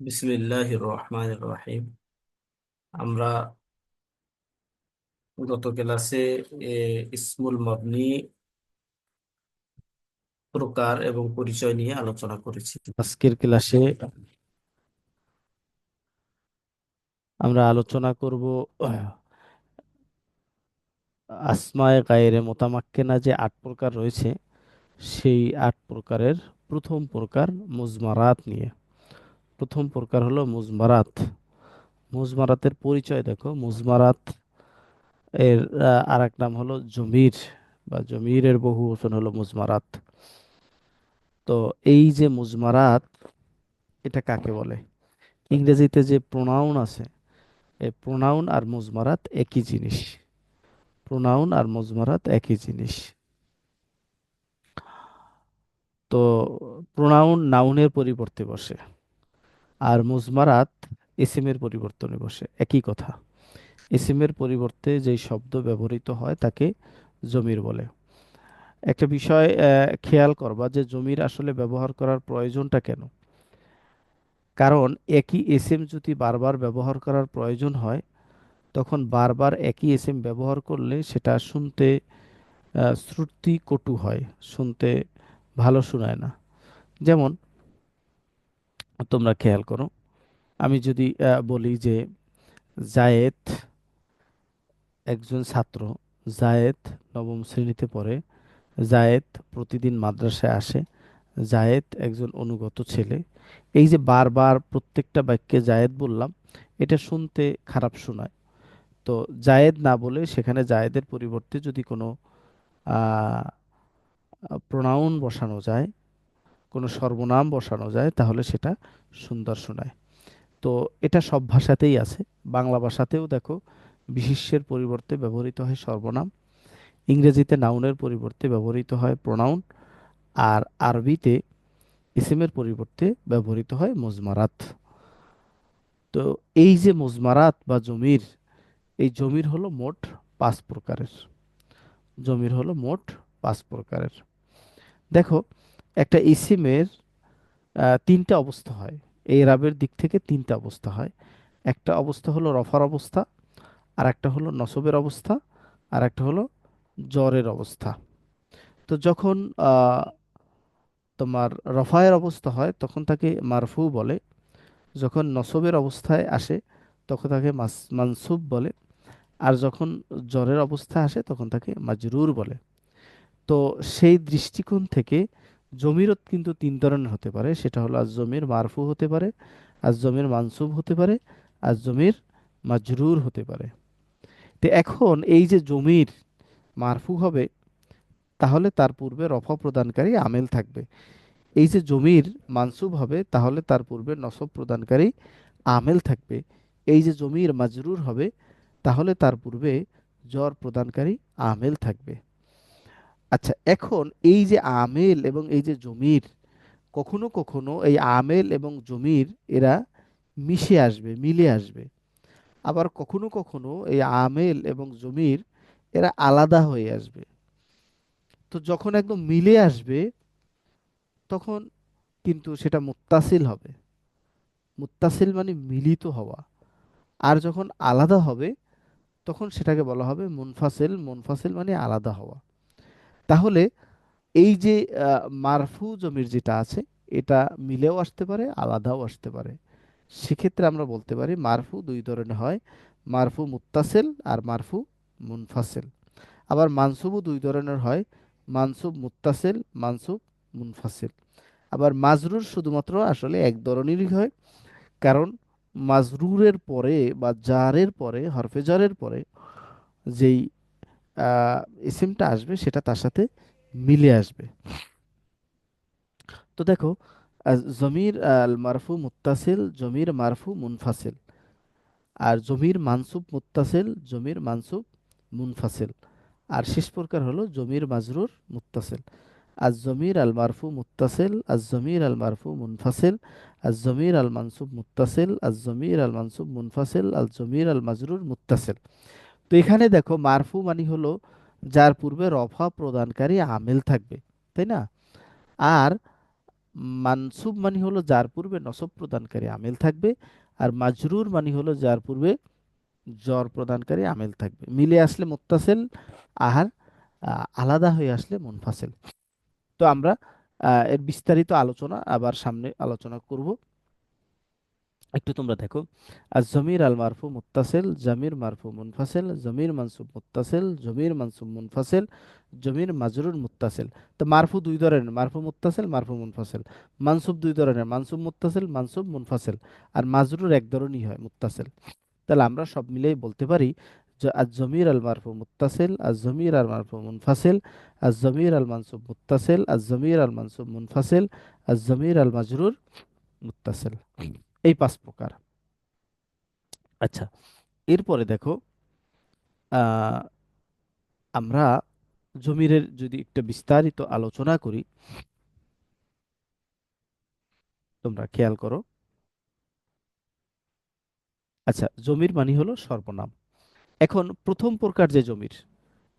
বিসমিল্লাহ রহমান রহিম। আমরা গত ক্লাসে ইসমুল মবনি প্রকার এবং পরিচয় নিয়ে আলোচনা করেছি। আজকের ক্লাসে আমরা আলোচনা করব আসমায়ে গায়রে মোতামাক্কেনা যে আট প্রকার রয়েছে, সেই আট প্রকারের প্রথম প্রকার মুজমারাত নিয়ে। প্রথম প্রকার হলো মুজমারাত। মুজমারাতের পরিচয় দেখো। মুজমারাত এর আর এক নাম হলো জমির বা জমিরের বহু বচন হলো মুজমারাত। তো এই যে মুজমারাত, এটা কাকে বলে? ইংরেজিতে যে প্রোনাউন আছে, এই প্রোনাউন আর মুজমারাত একই জিনিস। প্রোনাউন আর মুজমারাত একই জিনিস। তো প্রোনাউন নাউনের পরিবর্তে বসে। আর মুজমারাত ইসিমের পরিবর্তনে বসে। একই কথা। ইসিমের পরিবর্তে যেই শব্দ ব্যবহৃত হয় তাকে জমির বলে। একটা বিষয় খেয়াল করবা যে জমির আসলে ব্যবহার করার প্রয়োজনটা কেন? কারণ একই এসএম যদি বারবার ব্যবহার করার প্রয়োজন হয়, তখন বারবার একই এসএম ব্যবহার করলে সেটা শুনতে শ্রুতি কটু হয়, শুনতে ভালো শোনায় না। যেমন তোমরা খেয়াল করো। আমি যদি বলি যে জায়েদ একজন ছাত্র, জায়েদ নবম শ্রেণীতে পড়ে, জায়েদ প্রতিদিন মাদ্রাসায় আসে, জায়েদ একজন অনুগত ছেলে। এই যে বারবার প্রত্যেকটা বাক্যে জায়েদ বললাম, এটা শুনতে খারাপ শোনায়। তো জায়েদ না বলে সেখানে জায়েদের পরিবর্তে যদি কোনো প্রোনাউন বসানো যায় কোনো সর্বনাম বসানো যায়, তাহলে সেটা সুন্দর শোনায়। তো এটা সব ভাষাতেই আছে। বাংলা ভাষাতেও দেখো বিশেষ্যের পরিবর্তে ব্যবহৃত হয় সর্বনাম, ইংরেজিতে নাউনের পরিবর্তে ব্যবহৃত হয় প্রোনাউন, আর আরবিতে ইসিমের পরিবর্তে ব্যবহৃত হয় মজমারাত। তো এই যে মুজমারাত বা জমির, এই জমির হলো মোট পাঁচ প্রকারের। জমির হলো মোট পাঁচ প্রকারের। দেখো একটা ইসিমের তিনটা অবস্থা হয়। এই রাবের দিক থেকে তিনটা অবস্থা হয়। একটা অবস্থা হলো রফার অবস্থা আর একটা হলো নসবের অবস্থা আর একটা হলো জ্বরের অবস্থা। তো যখন তোমার রফায়ের অবস্থা হয়, তখন তাকে মারফু বলে। যখন নসবের অবস্থায় আসে, তখন তাকে মানসুব বলে। আর যখন জ্বরের অবস্থা আসে, তখন তাকে মাজরুর বলে। তো সেই দৃষ্টিকোণ থেকে জমিরত কিন্তু তিন ধরনের হতে পারে। সেটা হলো আজ জমির মারফু হতে পারে আজ জমির মানসুব হতে পারে আজ জমির মাজরুর হতে পারে। তো এখন এই যে জমির মারফু হবে, তাহলে তার পূর্বে রফা প্রদানকারী আমেল থাকবে। এই যে জমির মানসুব হবে, তাহলে তার পূর্বে নসব প্রদানকারী আমেল থাকবে। এই যে জমির মাজরুর হবে, তাহলে তার পূর্বে জ্বর প্রদানকারী আমেল থাকবে। আচ্ছা এখন এই যে আমেল এবং এই যে জমির, কখনো কখনো এই আমেল এবং জমির এরা মিশে আসবে, মিলে আসবে। আবার কখনো কখনো এই আমেল এবং জমির এরা আলাদা হয়ে আসবে। তো যখন একদম মিলে আসবে, তখন কিন্তু সেটা মুত্তাসিল হবে। মুত্তাসিল মানে মিলিত হওয়া। আর যখন আলাদা হবে, তখন সেটাকে বলা হবে মুনফাসিল। মুনফাসিল মানে আলাদা হওয়া। তাহলে এই যে মারফু জমির যেটা আছে, এটা মিলেও আসতে পারে, আলাদাও আসতে পারে। সেক্ষেত্রে আমরা বলতে পারি মারফু দুই ধরনের হয়, মারফু মুত্তাসিল আর মারফু মুনফাসেল। আবার মানসুবও দুই ধরনের হয়, মানসুব মুত্তাসিল, মানসুব মুনফাসেল। আবার মাজরুর শুধুমাত্র আসলে এক ধরনেরই হয়, কারণ মাজরুরের পরে বা জারের পরে, হরফে জারের পরে যেই ইসিমটা আসবে, সেটা তার সাথে মিলে আসবে। তো দেখো জমির মারফু মুত্তাসিল, জমির মারফু মুনফাসিল। আর জমির মানসুব মুত্তাসিল, জমির মানসুব মুনফাসিল। আর শেষ প্রকার হলো জমির মাজরুর মুত্তাসিল। আজ জমির আল মারফু মুত্তাসিল আজ জমির আল মারফু মুনফাসিল আজ জমির আল মানসুব মুত্তাসিল আজ জমির আল মানসুব মুনফাসিল আল জমির আল মাজরুর মুত্তাসিল। তো এখানে দেখো মারফু মানে হলো যার পূর্বে রফা প্রদানকারী আমেল থাকবে, তাই না? আর মানসুব মানে হলো যার পূর্বে নসব প্রদানকারী আমেল থাকবে, আর মাজরুর মানে হলো যার পূর্বে জ্বর প্রদানকারী আমেল থাকবে। মিলে আসলে মুত্তাসিল আর আলাদা হয়ে আসলে মুনফাসিল। তো আমরা এর বিস্তারিত আলোচনা আবার সামনে আলোচনা করব। একটু তোমরা দেখো। আর জমির আল মারফু মুত্তাসিল, জমির মারফু মুনফাসিল, জমির মানসুব মুত্তাসিল, জমির মানসুব মুনফাসিল, জমির মাজরুর মুত্তাসিল। তো মারফু দুই ধরনের, মারফু মুত্তাসিল, মারফু মুনফাসিল। মানসুব দুই ধরনের, মানসুব মুত্তাসিল, মানসুব মুনফাসিল। আর মাজরুর এক ধরনই হয় মুত্তাসিল। তাহলে আমরা সব মিলেই বলতে পারি যে আজ জমির আল মারফু মুত্তাসিল, আজ জমির আল মারফু মুনফাসিল, আজ জমির আল মানসুব মুত্তাসিল, আজ জমির আল মানসুব মুনফাসিল, আজ জমির আল মাজরুর মুত্তাসিল। এই পাঁচ প্রকার। আচ্ছা। এরপরে দেখো আহ, আমরা জমিরের যদি একটা বিস্তারিত আলোচনা করি তোমরা খেয়াল করো। আচ্ছা জমির মানে হলো সর্বনাম। এখন প্রথম প্রকার যে জমির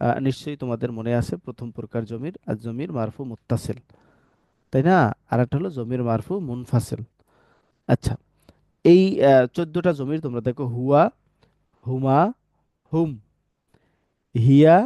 আহ, নিশ্চয়ই তোমাদের মনে আছে প্রথম প্রকার জমির আর জমির মারফু মুত্তাসিল। তাই না? আর একটা হলো জমির মারফু মুনফাসিল। আচ্ছা এই চোদ্দটা জমির তোমরা দেখো, হুয়া, হুমা, হুম, হিয়া,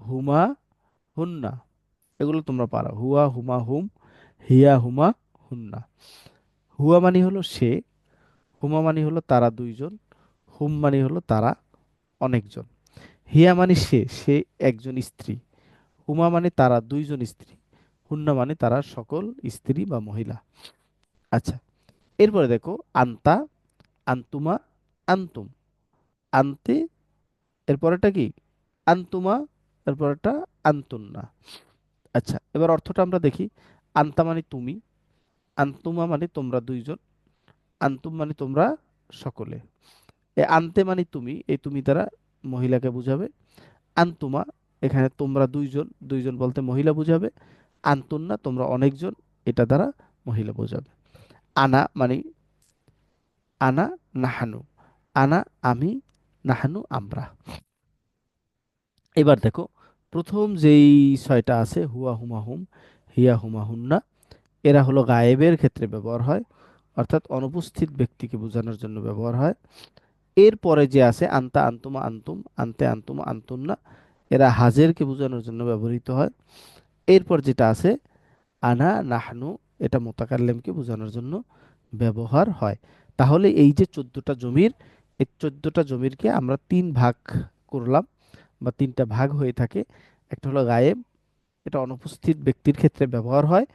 হুমা, হুন্না। এগুলো তোমরা পারো। হুয়া, হুমা, হুম, হিয়া, হুমা, হুন্না। হুয়া মানে হলো সে, হুমা মানে হলো তারা দুইজন, হুম মানে হলো তারা অনেকজন। হিয়া মানে সে সে একজন স্ত্রী। হুমা মানে তারা দুইজন স্ত্রী, হুন্না মানে তারা সকল স্ত্রী বা মহিলা। আচ্ছা এরপরে দেখো, আন্তা, আন্তুমা, আন্তুম। আন্তে এরপরেটা কি? আন্তুমা এরপরেটা আন্তুন্না। আচ্ছা এবার অর্থটা আমরা দেখি। আন্তা মানে তুমি, আন্তুমা মানে তোমরা দুইজন, আন্তুম মানে তোমরা সকলে। এ আনতে মানে তুমি, এই তুমি দ্বারা মহিলাকে বুঝাবে। আন্তুমা, এখানে তোমরা দুইজন দুইজন বলতে মহিলা বুঝাবে। আন্তুন্না, তোমরা অনেকজন, এটা দ্বারা মহিলা বোঝাবে। আনা মানে আনা নাহানু, আনা আমি, নাহানু আমরা। এবার দেখো, প্রথম যেই ছয়টা আছে, হুয়া হুমা হুম হিয়া হুমা হুন্না এরা হলো গায়েবের ক্ষেত্রে ব্যবহার হয়, অর্থাৎ অনুপস্থিত ব্যক্তিকে বোঝানোর জন্য ব্যবহার হয়। এরপরে যে আছে, আন্তা আন্তুমা আন্তুম, আন্তে আন্তুমা আন্তুন্না, এরা হাজেরকে বোঝানোর জন্য ব্যবহৃত হয়। এরপর যেটা আছে, আনা নাহনু এটা মোতাকাল্লেমকে বোঝানোর জন্য ব্যবহার হয়। তাহলে এই যে চোদ্দটা জমির, এই চোদ্দটা জমিরকে আমরা তিন ভাগ করলাম বা তিনটা ভাগ হয়ে থাকে। একটা হলো গায়েব, এটা অনুপস্থিত ব্যক্তির ক্ষেত্রে ব্যবহার হয়।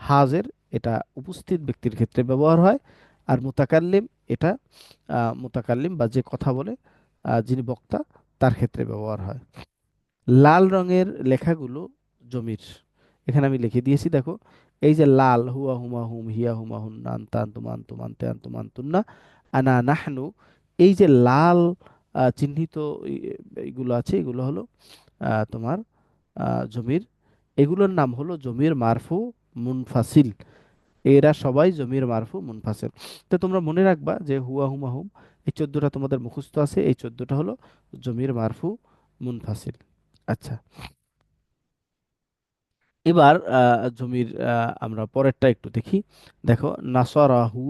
হাজের, এটা উপস্থিত ব্যক্তির ক্ষেত্রে ব্যবহার হয়। আর মুতাকাল্লিম এটা মুতাকাল্লিম বা যে কথা বলে যিনি বক্তা, তার ক্ষেত্রে ব্যবহার হয়। লাল রঙের লেখাগুলো জমির। এখানে আমি লিখে দিয়েছি, দেখো এই যে লাল, হুয়া হুমা হুম, হিয়া হুমা নান আন্তা আন্তুমা আন্তুম আন্তে আন্তুম আন্তুন্না আনা নাহনু। এই যে লাল চিহ্নিত এইগুলো আছে, এগুলো হলো তোমার জমির। এগুলোর নাম হলো জমির মারফু মুনফাসিল। এরা সবাই জমির মারফু মুনফাসিল। তো তোমরা মনে রাখবা যে হুয়া হুমা হুম, এই চোদ্দটা তোমাদের মুখস্থ আছে, এই চোদ্দটা হলো জমির মারফু মুনফাসিল। আচ্ছা। এবার জমির আমরা পরেরটা একটু দেখি। দেখো, নাসরাহু,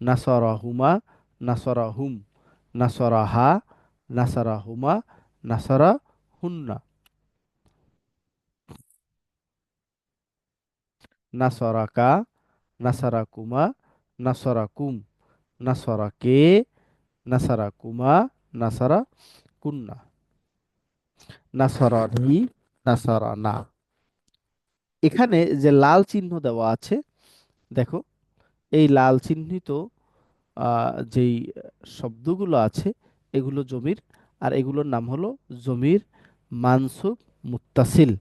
নাসরাহুমা, নাসরাহুম, নাসরাহা, নাসরাহুমা, নাসরাহুন্না। নাসরাকা, নাসারাকুমা, নাসরাকুম, নাসরাকে, নাসারাকুমা, নাসারাকুন্না। নাসরানি নাসারানা। এখানে যে লাল চিহ্ন দেওয়া আছে, দেখো, এই লাল চিহ্নিত যেই শব্দগুলো আছে, এগুলো জমির, আর এগুলোর নাম হলো জমির মানসুব মুত্তাসিল।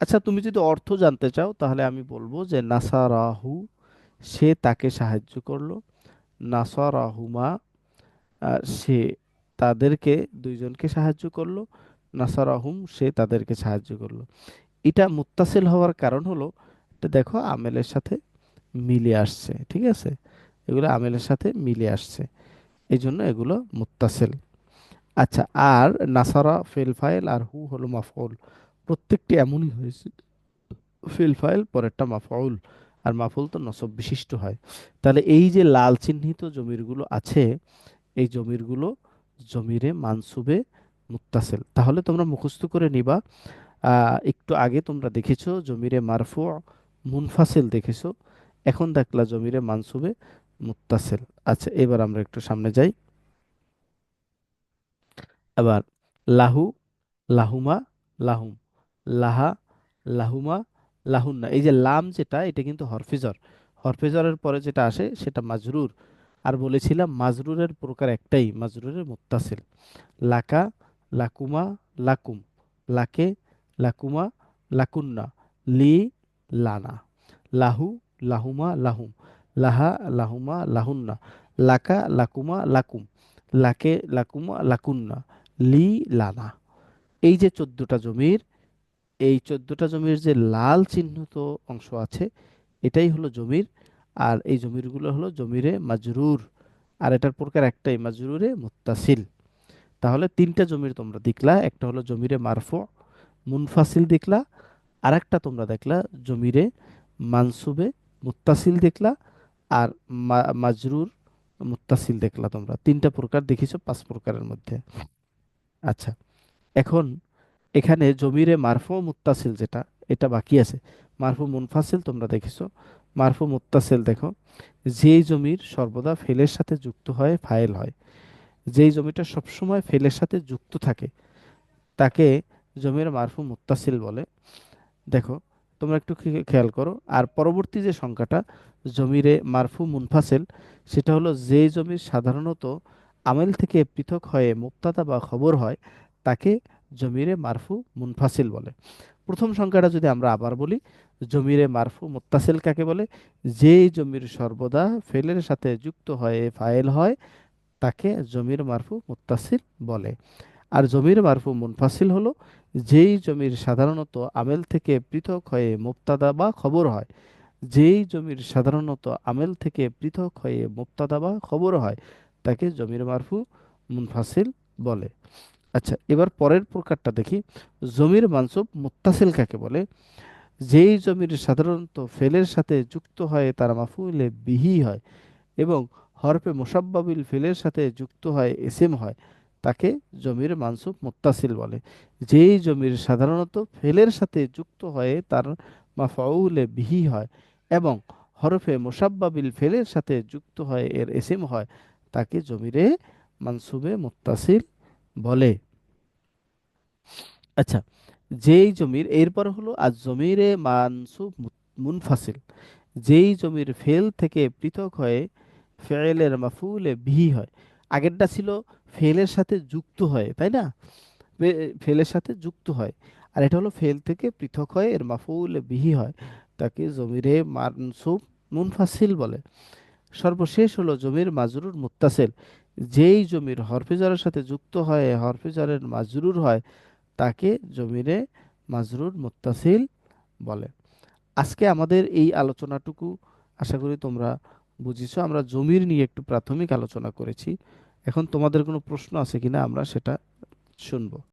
আচ্ছা তুমি যদি অর্থ জানতে চাও, তাহলে আমি বলব যে নাসারাহু, সে তাকে সাহায্য করল। নাসারাহুমা সে তাদেরকে, দুইজনকে সাহায্য করল। নাসারাহুম, সে তাদেরকে সাহায্য করল। এটা মুত্তাসিল হওয়ার কারণ হলো এটা দেখো আমেলের সাথে মিলে আসছে, ঠিক আছে? এগুলো আমেলের সাথে মিলে আসছে। এই জন্য এগুলো মুত্তাসিল। আচ্ছা আর নাসারা ফিল ফাইল আর হু হলো মাফউল। প্রত্যেকটি এমনই হয়েছে, ফিল ফাইল, পরেরটা মাফউল। আর মাফুল তো নসব বিশিষ্ট হয়। তাহলে এই যে লাল চিহ্নিত জমিরগুলো আছে, এই জমিরগুলো জমিরে মানসুবে মুত্তাসিল। তাহলে তোমরা মুখস্থ করে নিবা। একটু আগে তোমরা দেখেছ জমিরে মারফু মুনফাসিল দেখেছ? এখন দেখলা জমিরে মানসুবে মুত্তাসিল। আচ্ছা এবার আমরা একটু সামনে যাই। আবার লাহু, লাহুমা, লাহুম। লাহা, লাহুমা, লাহুন্না। এই যে লাম যেটা, এটা কিন্তু হরফিজর। হরফিজরের পরে যেটা আসে, সেটা মাজরুর। আর বলেছিলাম মাজরুরের প্রকার একটাই, মাজরুরের মুত্তাসিল। লাকা, লাকুমা, লাকুম। লাকে লাকুমা, লাকুন্না, লি, লানা, লাহু, লাহুমা, লাহুম, লাহা, লাহুমা, লাহুন্না, লাকা, লাকুমা, লাকুম, লাকে, লাকুমা, লাকুন্না, লি, লানা। এই যে চোদ্দটা জমির, এই চোদ্দটা জমির যে লাল চিহ্নিত অংশ আছে, এটাই হলো জমির, আর এই জমিরগুলো হলো জমিরে মাজরুর, আর এটার প্রকার একটাই, মাজরুরে মুত্তাসিল। তাহলে তিনটা জমির তোমরা দেখলা, একটা হলো জমিরে মারফু মুনফাসিল দেখলা আর একটা তোমরা দেখলা, জমিরে মানসুবে মুত্তাসিল দেখলা আর মাজরুর মুত্তাসিল দেখলা তোমরা। তিনটা প্রকার দেখিছো, পাঁচ প্রকারের মধ্যে। আচ্ছা এখন এখানে জমিরে মারফু মুত্তাসিল যেটা, এটা বাকি আছে। মারফু মুনফাসিল তোমরা দেখেছ। মারফু মুত্তাসিল দেখো, যেই জমির সর্বদা ফেলের সাথে যুক্ত হয় ফাইল হয়। যেই জমিটা সবসময় ফেলের সাথে যুক্ত থাকে, তাকে জমির মারফু মুত্তাসিল বলে। দেখো, তোমরা একটু খেয়াল করো, আর পরবর্তী যে সংখ্যাটা, জমিরে মারফু মুনফাসেল, সেটা হলো যে জমির সাধারণত আমেল থেকে পৃথক হয়ে মুক্তাদা বা খবর হয়, তাকে জমিরে মারফু মুনফাসিল বলে। প্রথম সংখ্যাটা যদি আমরা আবার বলি, জমিরে মারফু মুত্তাসিল কাকে বলে? যেই জমির সর্বদা ফেলের সাথে যুক্ত হয়ে ফাইল হয়, তাকে জমির মারফু মুত্তাসিল বলে। আর জমির মারফু মুনফাসিল হলো, যেই জমির সাধারণত আমেল থেকে পৃথক হয়ে মুক্তাদা বা খবর হয়, যেই জমির সাধারণত আমেল থেকে পৃথক হয়ে মুক্তাদা বা খবর হয়, তাকে জমির মারফু মুনফাসিল বলে। আচ্ছা এবার পরের প্রকারটা দেখি। জমির মানসুব মুত্তাসিল কাকে বলে? যেই জমির সাধারণত ফেলের সাথে যুক্ত হয় তার মাফুলে বিহি হয় এবং হরফে মোসাব্বাবিল ফেলের সাথে যুক্ত হয় এসেম হয় তাকে জমির মানসুব মুত্তাসিল বলে। যেই জমির সাধারণত ফেলের সাথে যুক্ত হয়ে তার মাফাউলে বিহি হয় এবং হরফে মুসাব্বাবিল ফেলের সাথে যুক্ত হয় এর এসেম হয়, তাকে জমিরে মানসুবে মুত্তাসিল বলে। আচ্ছা যেই জমির, এরপর হলো, আজ জমিরে মানসুব মুনফাসিল। যেই জমির ফেল থেকে পৃথক হয়ে ফেলের মাফুলে বিহি হয় আগেরটা ছিল ফেলের সাথে যুক্ত হয়, তাই না? ফেলের সাথে যুক্ত হয়। আর এটা হলো ফেল থেকে পৃথক হয় এর মাফুলে বিহি হয়, তাকে জমিরে মানসুব মুনফাসিল বলে। সর্বশেষ হলো জমির মাজরুর মুত্তাসিল। যেই জমির হরফিজারের সাথে যুক্ত হয় হরফিজারের মাজরুর হয়, তাকে জমিরে মাজরুর মুত্তাসিল বলে। আজকে আমাদের এই আলোচনাটুকু আশা করি তোমরা বুঝেছ। আমরা জমির নিয়ে একটু প্রাথমিক আলোচনা করেছি। এখন তোমাদের কোনো প্রশ্ন আছে কিনা আমরা সেটা শুনব।